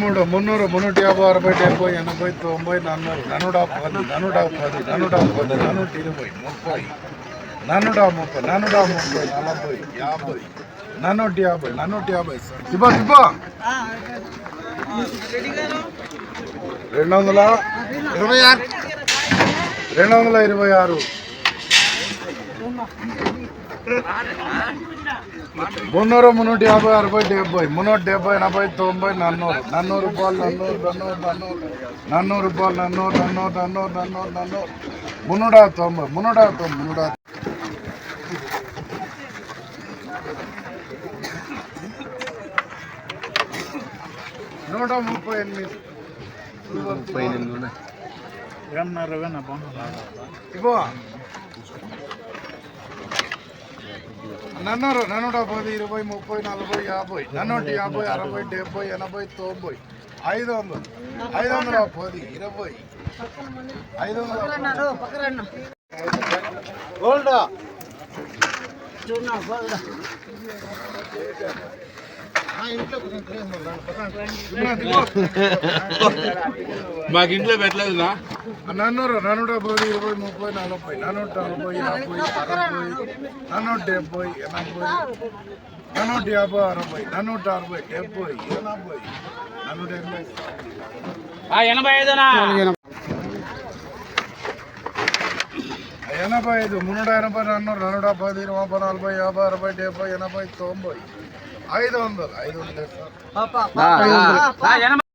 మూడు మున్నూరు మున్నూట యాభై అరవై డెబ్బై ఎనభై తొంభై నన్నూరు నన్నుడా పది నన్నుడా పది నన్నుడా పది నన్నుట ఇరవై ముప్పై నన్నుడా ముప్పై నన్నుడా ముప్పై నలభై యాభై నన్నూటి యాభై నన్నూటి యాభై. ఇవ్వ ఇవ్వ. రెండు వందల ఇరవై ఆరు. రెండు వందల ఇరవై ఆరు. మున్నూరు మున్నూట యాభై అరవై డెబ్బై. మున్నూట డెబ్బై ఎనభై తొంభై నన్నూరు. నన్నూరు రూపాయలు నన్నూరు నన్నూరు నన్నూరు. నన్నూరు రూపాయలు నన్నూరు నన్నూరు నన్నూరు నన్నూరు నన్నూరు. మున్నూట తొంభై మున్నూట తొంభై మున్నూట నూట ముప్పై ఎనిమిది. ఇగో నన్నూరు నన్నూట పది ఇరవై ముప్పై నలభై యాభై నన్నూట యాభై అరవై డెబ్బై ఎనభై తొంభై ఐదు వందలు. ఐదు వందల పది ఇరవై. ఐదు వందల గోల్డ్. మాకు ఇంట్లో పెట్టలేదునా? నన్నూరు నన్నూట పది ఇరవై ముప్పై నలభై నన్నూట నలభై యాభై అరవై నన్నూట డెబ్బై ఎనభై నన్నూట యాభై అరవై నన్నూట అరవై డెబ్బై ఎనభై నన్నూట ఎనభై. ఎనభై ఐదునా? ఎనభై ఐదు మున్నూట ఎనభై నన్నూరు నన్నూట పది నలభై యాభై అరవై డెబ్బై ఎనభై తొంభై. ఐదు వందలు ఐదు వందలు.